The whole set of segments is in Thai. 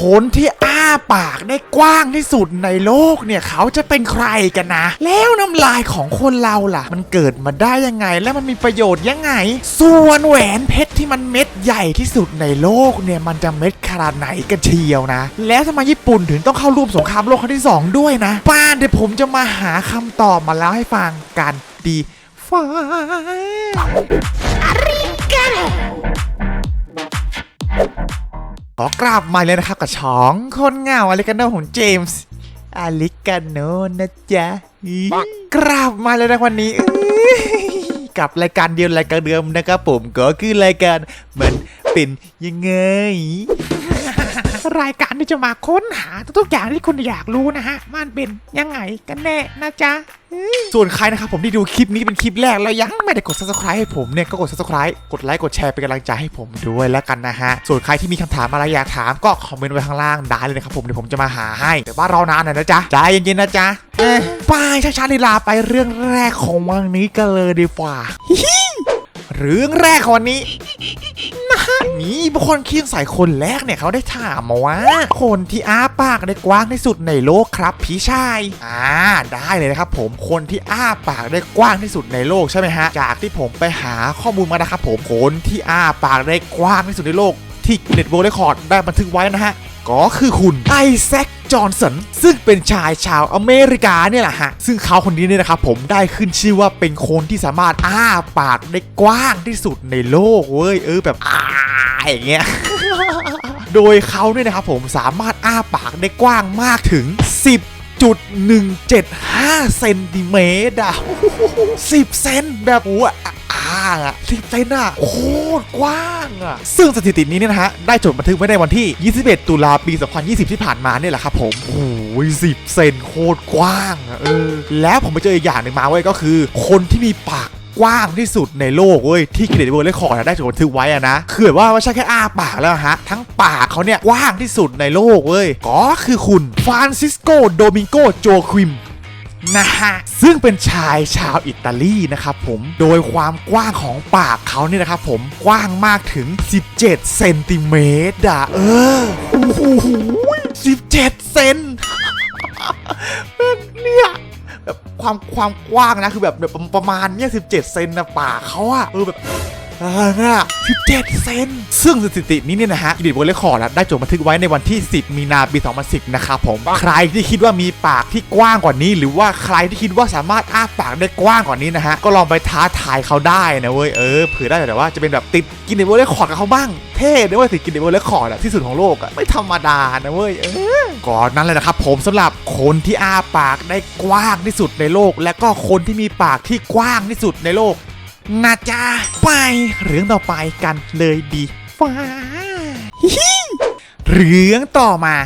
คนที่อ้าปากได้กว้างที่สุดในโลกเนี่ยเขาจะเป็นใครกันนะ แล้วน้ำลายของคนเราล่ะ มันเกิดมาได้ยังไง และมันมีประโยชน์ยังไง ส่วนแหวนเพชรที่มันเม็ดใหญ่ที่สุดในโลกเนี่ยมันจะเม็ดขนาดไหนกันเชียวนะ แล้วทำไมญี่ปุ่นถึงต้องเข้าร่วมสงครามโลกครั้งที่สองด้วยนะป้านเดี๋ยวผมจะมาหาคำตอบมาแล้วให้ฟังกันดีฟ้าริเกะ ขอกราบมาเลยนะครับกับช้องคนเงาอลิกาโนของเจมส์อลิกาโนนะจ๊ะกราบมาเลยนะวันนี้กับรายการเดียวรายการเดิมนะครับผมก็คือรายการมันเป็นยังไง รายการที่จะมาค้นหาทุกๆอย่างที่คุณอยากรู้นะฮะมันเป็นยังไงกันแน่นะจ๊ะส่วนใครนะครับผมที่ดูคลิปนี้เป็นคลิปแรกแล้วยังไม่ได้กด subscribe ให้ผมเนี่ยก็กด subscribe กดไลค์กดแชร์เป็นกำลังใจให้ผมด้วยแล้วกันนะฮะส่วนใครที่มีคำถามอะไรอยากถามก็คอมเมนต์ไว้ข้างล่างได้เลยนะครับผมเดี๋ยวผมจะมาหาให้ แต่ว่ารอนานหน่อยนะจ๊ะใจเย็นๆนะจ๊ะไปช้าๆลีลาไปเรื่องแรกของวันนี้กันเลยดีกว่าเรื่องแรกของวันนี้ มีบุคคลเคียงสายคนแรกเนี่ยเขาได้ถามมาว่า คนที่อ้าปากได้กว้างที่สุดในโลกครับพี่ชาย อ่า ได้เลยนะครับผม คนที่อ้าปากได้กว้างที่สุดในโลกใช่ไหมฮะ จากที่ผมไปหาข้อมูลมานะครับผม คนที่อ้าปากได้กว้างที่สุดในโลก ที่เน็ตโวลเลคอร์ดได้บันทึกไว้นะฮะ ก็คือคุณไอแซคจอห์นสันซึ่งเป็นชายชาวอเมริกาเนี่ยแหละฮะ ซึ่งเขาคนนี้เนี่ยนะครับผมได้ขึ้นชื่อว่าเป็นคนที่สามารถอ้าปากได้กว้างที่สุดในโลกเว้ยเออแบบอ้า อย่างเงี้ย โดยเขาเนี่ยนะครับผมสามารถอ้าปากได้กว้างมากถึง 10.175เซนติเมตรอะ10เซนแบบโอ้อะอ่างอะ10เซนอะโคตรกว้างอะซึ่งสถิตินี้เนี่ยนะฮะ ได้จดบันทึกไว้ในวันที่ 21 ตุลาปี 2020 ที่ผ่านมาเนี่ยแหละครับผม โอ้ย10เซนโคตรกว้างอะเออ แล้วผมไปเจออีกอย่างหนึ่งมาเว้ก็คือ คนที่มีปาก กว้างที่สุดในโลกเว้ยที่กินเดเวิร์เลคคอร์ดได้จดบันทึกไว้อะนะคือแบบว่าไม่ใช่แค่อ้าปากแล้วฮะ ทั้งปากเขาเนี่ยกว้างที่สุดในโลกเว้ยก็คือคุณฟรานซิสโกโดมิงโกโจควิมนะฮะซึ่งเป็นชายชาวอิตาลีนะครับผมโดยความกว้างของปากเขาเนี่ยนะครับผมกว้างมากถึง 17 เซนติเมตรอะเออโอ้โห17 เซนเนี่ย ความความกว้างนะคือแบบแบบประมาณเนี่ยสิบเจ็ดเซนนะปากเขาอะเออแบบอ่าน่ะ 17 เซน ซึ่งสถิตินี้เนี่ยนะฮะกินเวิร์ดเรคคอร์ดได้จดบันทึกไว้ในวันที่ 10 มีนาปี 2010 นะครับผม ใครที่คิดว่ามีปากที่กว้างกว่านี้ หรือว่าใครที่คิดว่าสามารถอ้าปากได้กว้างกว่านี้นะฮะ ก็ลองไปท้าทายเขาได้นะเว้ย เออ เผื่อได้แต่ว่าจะเป็นแบบติดกินเวิร์ดเรคคอร์ดกับเขาบ้าง เท่ด้วยว่าติดกินเวิร์ดเรคคอร์ดอะที่สุดของโลกอะไม่ธรรมดานะเว้ย เออ ก่อนนั้นเลยนะครับผมสำหรับคนที่อ้าปากได้กว้างที่สุดในโลก และก็คนที่มีปากที่กว้างที่สุดในโลก นะจ๊ะไปเรื่องต่อไปกันเลยดีฟ้าฮิฮิเรื่องต่อมา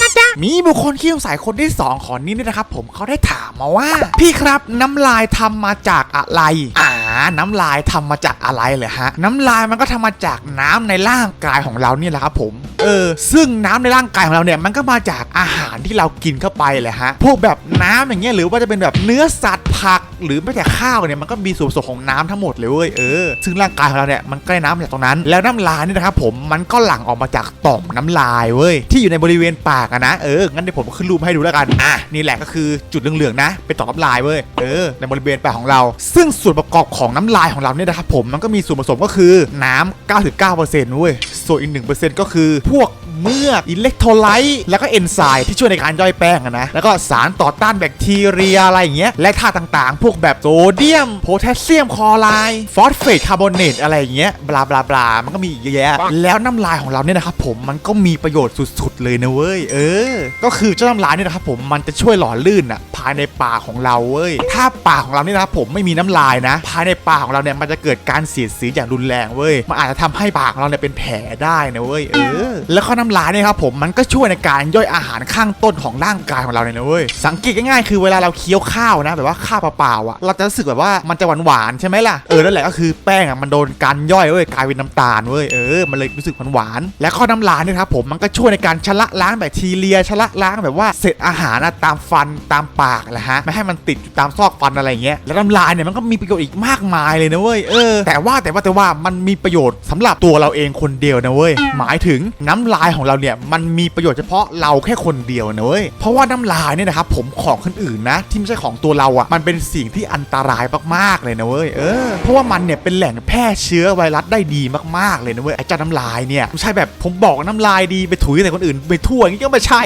นะจ๊ะมีบุคคลที่สงสัยคนที่สองของนี้เนี่ยนะครับ ผมเขาได้ถามมาว่า พี่ครับน้ำลายทำมาจากอะไรอ่าน้ำลายทำมาจากอะไรเหรอฮะ น้ำลายมันก็ทำมาจากน้ำในร่างกายของเราเนี่ยแหละครับผมเออ ซึ่งน้ำในร่างกายของเราเนี่ยมันก็มาจากอาหารที่เรากินเข้าไปแหละฮะ พวกแบบน้ำอย่างเงี้ยหรือว่าจะเป็นแบบเนื้อสัตว์ผัก หรือแม้แต่ข้าวเนี่ยมันก็มีส่วนผสมของน้ำทั้งหมดเลยเว้ยเออ ซึ่งร่างกายของเราเนี่ยมันก็ได้น้ำมาจากตรงนั้น แล้วน้ำลายเนี่ยนะครับผมมันก็หลั่งออกมาจากต่อมน้ำลายเว้ยที่อยู่ในบริเวณปากอะนะเอองั้นเดี๋ยวผมขึ้นรูปให้ดูแล้วกันอะนี่แหละก็คือจุดเหลืองๆนะเป็นต่อมน้ำลายเว้ยเออในบริเวณปากของเรา ซึ่งส่วนประกอบของน้ำลายของเราเนี่ยนะครับผมมันก็มีส่วนผสมก็คือน้ำ99%เว้ยส่วนอีก1%ก็คือพวก เมือกอิเล็กโทรไลต์แล้วก็เอนไซม์ที่ช่วยในการย่อยแป้งอะนะ แล้วก็สารต่อต้านแบคทีเรียอะไรอย่างเงี้ยและธาตุต่างๆ พวกแบบโซเดียมโพแทสเซียมคลอไรด์ฟอสเฟตคาร์บอเนตอะไรอย่างเงี้ยบลาบลาบลามันก็มีอีกเยอะแยะแล้วน้ำลายของเราเนี่ยนะครับผมมันก็มีประโยชน์สุดๆเลยนะเว้ยเออ ก็คือเจ้าน้ำลายเนี่ยนะครับผมมันจะช่วยหล่อลื่นอะภายในปากของเราเว้ยถ้าปากของเราเนี่ยนะครับผมไม่มีน้ำลายนะ ภายในปากของเราเนี่ยมันจะเกิดการเสียดสีอย่างรุนแรงเว้ยมันอาจจะทำให้ปากของเราเนี่ยเป็นแผลได้นะเว้ยเออแล้วก็น้ำลายเนี่ยครับผมมันก็ช่วยในการย่อยอาหารข้างต้นของร่างกายของเราเนี่ยนะเว้ยสังเกตง่ายๆคือเวลาเราเคี้ยวข้าวนะแบบว่าข้าวเปล่าๆอะเราจะรู้สึกแบบว่ามันจะหวานๆใช่ไหมล่ะเออนั่นแหละก็คือแป้งอะมันโดนการย่อยเว้ยกลายเป็นน้ำตาลเว้ยเออมันเลยรู้สึกหวานๆและข้อน้ำลายเนี่ยครับผมมันก็ช่วยในการชะละล้างแบคทีเรียชะละล้างแบบว่าเศษอาหารอะตามฟันตามปากแหละฮะไม่ให้มันติดตามซอกฟันอะไรเงี้ยแล้วน้ำลายเนี่ยมันก็มีประโยชน์อีกมากมายเลยนะเว้ยเออแต่ว่าแต่ว่าแต่ว่ามันมีประโยชน์สำหรับตัวเราเองคนเดียวนะเว้ยหมายถึงน้ำลายของเราเนี่ยมันมีประโยชน์เฉพาะเราแค่คนเดียวนะเว้ยเพราะว่าน้ำลายเนี่ยนะครับผมของคนอื่นนะ ที่ไม่ใช่ของตัวเราอะ่ะมันเป็นสิ่งที่อันตรายมากๆเลยนะเว้ยเออเพราะว่ามันเนี่ยเป็นแหล่งแพร่เชื้อไวรัสได้ดีมากๆเลยนะเว้ยไอ้เจ้าน้ำลายเนี่ยไม่ใช่แบบผมบอกน้ำลายดีไปถุยใส่คนอื่นไปทั่วอย่างนี้ก็ไม่ใช่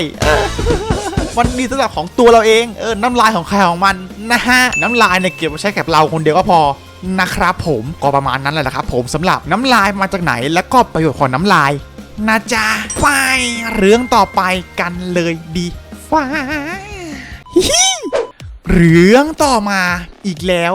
มันดีสำหรับของตัวเราเองเออน้ำลายของใครของมันนะฮะน้ำลายเนี่ยเก็บไว้ใช้กับเราคนเดียวก็พอนะครับผมก็ประมาณนั้นแหละครับผมสำหรับน้ำลายมาจากไหน แล้วก็ประโยชน์ของน้ำลาย นะจ๊ะ ไปเรื่องต่อไปกันเลยดีฟ้าเรื่องต่อมาอีกแล้ว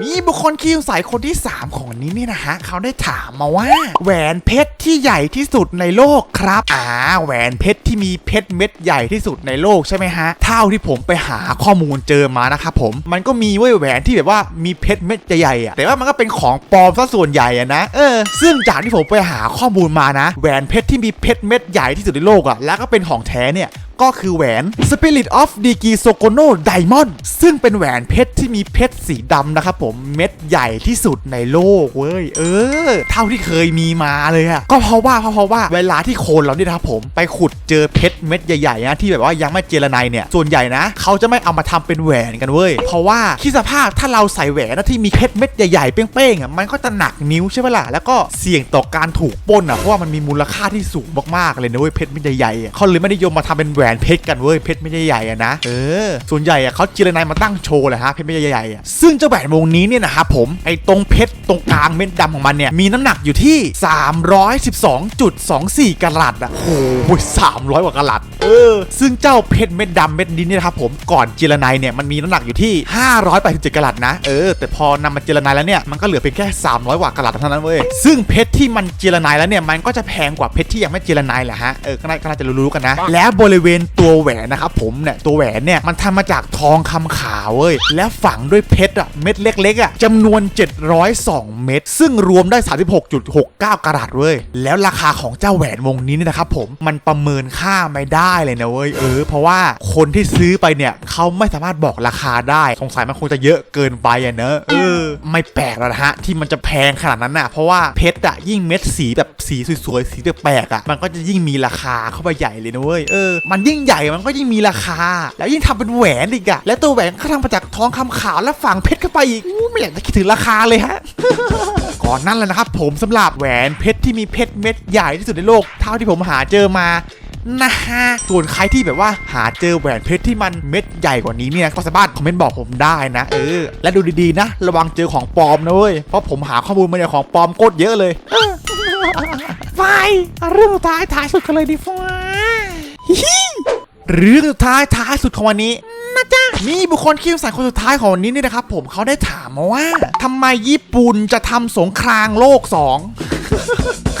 มีบุคคลขี้สงสัยคนที่ 3 ของวันนี้เนี่ยนะฮะเขาได้ถามมาว่า แหวนเพชรที่ใหญ่ที่สุดในโลกครับอ่าแหวนเพชรที่มีเพชรเม็ดใหญ่ที่สุดในโลกใช่ไหมฮะเท่าที่ผมไปหาข้อมูลเจอมานะครับผมมันก็มีเว้ยแหวนที่แบบว่ามีเพชรเม็ดใหญ่ๆอะแต่ว่ามันก็เป็นของปลอมซะส่วนใหญ่อะนะเออซึ่งจากที่ผมไปหาข้อมูลมานะ แหวนเพชรที่มีเพชรเม็ดใหญ่ที่สุดในโลกอะแล้วก็เป็นของแท้เนี่ย ก็คือแหวน Spirit of d i g i s o k o n o Diamond ซึ่งเป็นแหวนเพชรที่มีเพชรสีดำนะครับผมเม็ดใหญ่ที่สุดในโลกเว้ยเออ เท่าที่เคยมีมาเลยอะก็เพราะว่าเพราะว่าเวลาที่โคนเราเนี่ยนะครับผมไปขุดเจอเพชรเม็ดใหญ่ๆนะที่แบบว่ายังไม่เจรไนเนี่ยส่วนใหญ่นะ เขาจะไม่เอามาทำเป็นแหวนกันเว้ยเพราะว่าคิดสภาพถ้าเราใส่แหวนนะที่มีเพชรเม็ดใหญ่ๆเป้งๆอะมันก็จะหนักนิ้วใช่ไหมล่ะแล้วก็เสี่ยงต่อการถูกป้นอะเพราะว่ามันมีมูลค่าที่สูงมากๆเลยนะเว้ยเพชรเม็ดใหญ่ๆเขาเลยไม่นิยมมาทำเป็นแหวนเพชรกันเว้ยเพชรเม็ดใหญ่ๆอะนะเออส่วนใหญ่อะเขาเจรไนมาตั้งโชว์แหละฮะเพชรเม็ดใหญ่ๆอะซึ่งเจ้าแหวนวงนี้เนี่ยนะครับผมไอ้ตรงเพชรตรงกลางเม็ดดำของมันเนี่ยมีน้ำหนักอยู่ที่ 312.24กะรัตอะโอ้โห300กว่ากะรัตเออซึ่งเจ้าเพชรเม็ดดำเม็ดนี้เนี่ยนะครับผมก่อนเจรไนเนี่ยมันมีน้ำหนักอยู่ที่ 587กะรัตนะเออแต่พอนำมาเจรไนแล้วเนี่ยมันก็เหลือเพียงแค่ 300กว่ากะรัตเท่านั้นเว้ยซึ่งเพชรที่มันเจรไนแล้วเนี่ยมันก็จะแพงกว่าเพชรที่ยังไม่เจรไนแหละฮะเออก็น่าก็น่าจะรู้ๆกันนะ และบริเวณตัวแหวนนะครับผมเนี่ยตัวแหวนเนี่ยมันทำมาจากทองคำขาวเว้ยและฝังด้วยเพชรอะเม็ดเล็กๆอะจำนวน 702 เม็ดซึ่งรวมได้ 36.69 กรัตเว้ยแล้วราคาของเจ้าแหวนวงนี้เนี่ยนะครับผมมันประเมินค่าไม่ได้เลยนะเว้ยเออเพราะว่าคนที่ซื้อไปเนี่ยเขาไม่สามารถบอกราคาได้สงสัยมันคงจะเยอะเกินไปอะเนอะเออไม่แปลกแล้วนะฮะที่มันจะแพงขนาดนั้นน่ะเพราะว่าเพชรอะยิ่งเม็ดสีแบบสีสวยๆสีแปลกๆอะมันก็จะยิ่งมีราคาเข้าไปใหญ่เลยนะเว้ยเออมันยิ่งใหญ่มันก็ยิ่งมีราคา แล้วยิ่งทำเป็นแหวนอีกอะแล้วตัวแหวนก็ทำมาจากทองคำขาวแล้วฝังเพชรเข้าไปอีกอู้ไม่อยากจะคิดถึงราคาเลยฮะก่อนนั่นแหละนะครับ ผมสำหรับแหวนเพชรที่มีเพชรเม็ดใหญ่ที่สุดในโลกเท่าที่ผมหาเจอมานะฮะส่วนใครที่แบบว่าหาเจอแหวนเพชรที่มันเม็ดใหญ่กว่านี้เนี่ยก็สามารถคอมเมนต์บอกผมได้นะ เออ และดูดีๆนะ ระวังเจอของปลอมนะเว้ย เพราะผมหาข้อมูลมาจากของปลอมโคตรเยอะเลยไฟเรื่องท้ายท้ายสุดกันเลยดีฟ้า ฮิฮิเรื่องสุดท้ายท้ายสุดของวันนี้นะจ๊ะมีบุคคลขี้สงสัยคนสุดท้ายของวันนี้นี่นะครับผมเขาได้ถามมาว่าทำไมญี่ปุ่นจะทำสงครามโลกสอง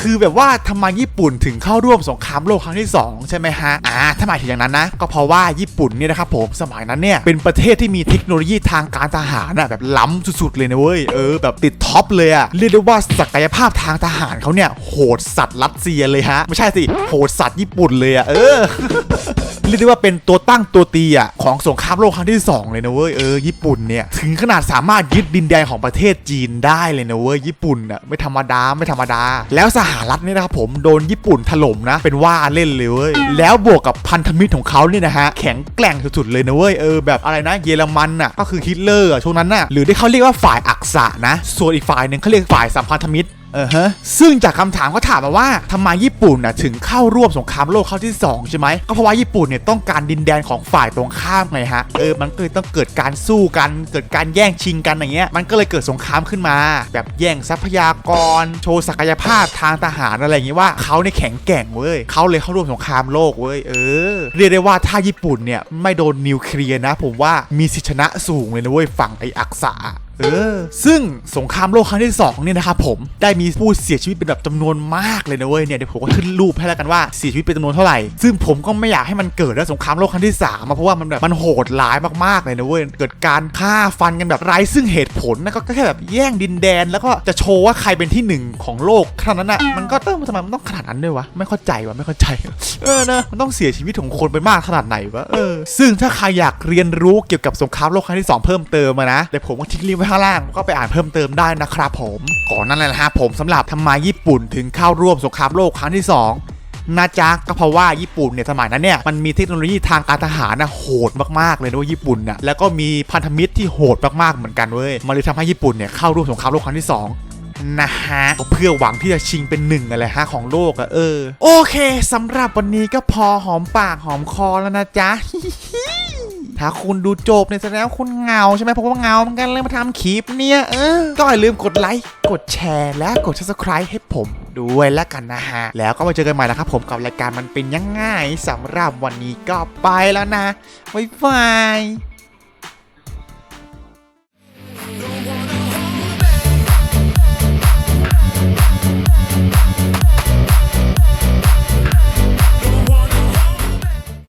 คือแบบว่าทำไมญี่ปุ่นถึงเข้าร่วมสงครามโลกครั้งที่ 2 ใช่ไหมฮะ อ่า ถ้าหมายถึงอย่างนั้นนะ ก็เพราะว่าญี่ปุ่นเนี่ยนะครับผม สมัยนั้นเนี่ย เป็นประเทศที่มีเทคโนโลยีทางการทหารอะแบบล้ำสุดๆเลยนะเว้ย เออ แบบติดท็อปเลยอะเรียกได้ว่าศักยภาพทางทหารเขาเนี่ยโหดสัตว์รัสเซียเลยฮะ ไม่ใช่สิ โหดสัตว์ญี่ปุ่นเลยอะเออเรียกได้ว่าเป็นตัวตั้งตัวตีอะของสงครามโลกครั้งที่ 2 เลยนะเว้ยเออญี่ปุ่นเนี่ยถึงขนาดสามารถยึดดินแดนของประเทศจีนได้เลยนะเว้ยญี่ปุ่นอะไม่ธรรมดาไม่ธรรมดาแล้วสหรัฐเนี่ยนะครับผมโดนญี่ปุ่นถล่มนะ เป็นว่าเล่นเลยเว้ยแล้วบวกกับพันธมิตรของเขาเนี่ยนะฮะแข็งแกร่งสุดๆเลยนะเว้ยเออแบบอะไรนะเยอรมันอะก็คือฮิตเลอร์อะช่วงนั้นน่ะหรือที่เขาเรียกว่าฝ่ายอักษะนะ ส่วนอีกฝ่ายหนึ่งเขาเรียกฝ่ายสัมพันธมิตร เออฮะซึ่งจากคำถามเขาถามมาว่าทำไมญี่ปุ่นน่ะถึงเข้าร่วมสงครามโลกครั้งที่ 2 ใช่ไหมก็เพราะว่าญี่ปุ่นเนี่ยต้องการดินแดนของฝ่ายตรงข้ามไงฮะเออมันก็เลยต้องเกิดการสู้กัน เกิดการแย่งชิงกันอย่างเงี้ยมันก็เลยเกิดสงครามขึ้นมา แบบแย่งทรัพยากร โชว์ศักยภาพทางทหารอะไรอย่างงี้ว่าเขาเนี่ยแข็งแกร่งเว้ยเขาเลยเข้าร่วมสงครามโลกเว้ยเออ เรียกได้ว่าถ้าญี่ปุ่นเนี่ยไม่โดนนิวเคลียร์นะ ผมว่ามีสิทธิชนะสูงเลยนะเว้ยฝั่งไอ้อักษะเออ ซึ่งสงครามโลกครั้งที่2เนี่ยนะครับผมได้มีผู้เสียชีวิตเป็นแบบจำนวนมากเลยนะเว้ยเนี่ยเดี๋ยวผมก็ขึ้นรูปให้แล้วกันว่าเสียชีวิตเป็นจำนวนเท่าไหร่ ซึ่งผมก็ไม่อยากให้มันเกิดนะสงครามโลกครั้งที่3มาเพราะว่ามันแบบมันโหดร้ายมากๆเลยนะเว้ยเกิดการฆ่าฟันกันแบบไร้ซึ่งเหตุผลนะก็แค่แบบแย่งดินแดน แล้วก็จะโชว์ว่าใครเป็นที่หนึ่งของโลกขนาดนั้นน่ะมันก็เออทำไมมันต้องขนาดนั้นด้วยวะไม่เข้าใจวะไม่เข้าใจเออนะมันต้องเสียชีวิตของคนไปมากขนาดไหนวะเออซึ่งถ้าใครอยากเรียนรู้เกี่ยวกับสงครามโลกครั้งที่ 2 เพิ่มเติมมานะเดี๋ยวผมก็ทิ้งลิงก์ไว้ข้างล่างก็ไปอ่านเพิ่มเติมได้นะครับผมก่อนนั้นแหละนะฮะผมสำหรับทำไมญี่ปุ่นถึงเข้าร่วมสงครามโลกครั้งที่ 2นะจ๊ะก็เพราะว่าญี่ปุ่นเนี่ยสมัยนั้นเนี่ยมันมีเทคโนโลยีทางการทหารนะโหดมากๆเลยนะว้ยญี่ปุ่นนะแล้วก็มีพันธมิตรที่โหดมากๆเหมือนกันเว้ยมันเลยทำให้ญี่ปุ่นเนี่ยเข้าร่วมสงครามโลกครั้งที่สองนะฮะก็เพื่อหวังที่จะชิงเป็นหนึ่งอะไรฮะของโลกอะเออ โอเคสำหรับวันนี้ก็พอหอมปากหอมคอแล้วนะจ๊ะ ถ้าคุณดูจบเนี่ยแสดงว่าคุณเหงาใช่ไหมเพราะว่าเหงาเหมือนกันเลยมาทำคลิปเนี่ยเออก็อย่าลืมกดไลค์กดแชร์และกด subscribe ให้ผมด้วยแล้วกันนะฮะ แล้วก็มาเจอกันใหม่นะครับผมกับรายการมันเป็นยังไงสำหรับวันนี้ก็ไปแล้วนะบ๊ายบาย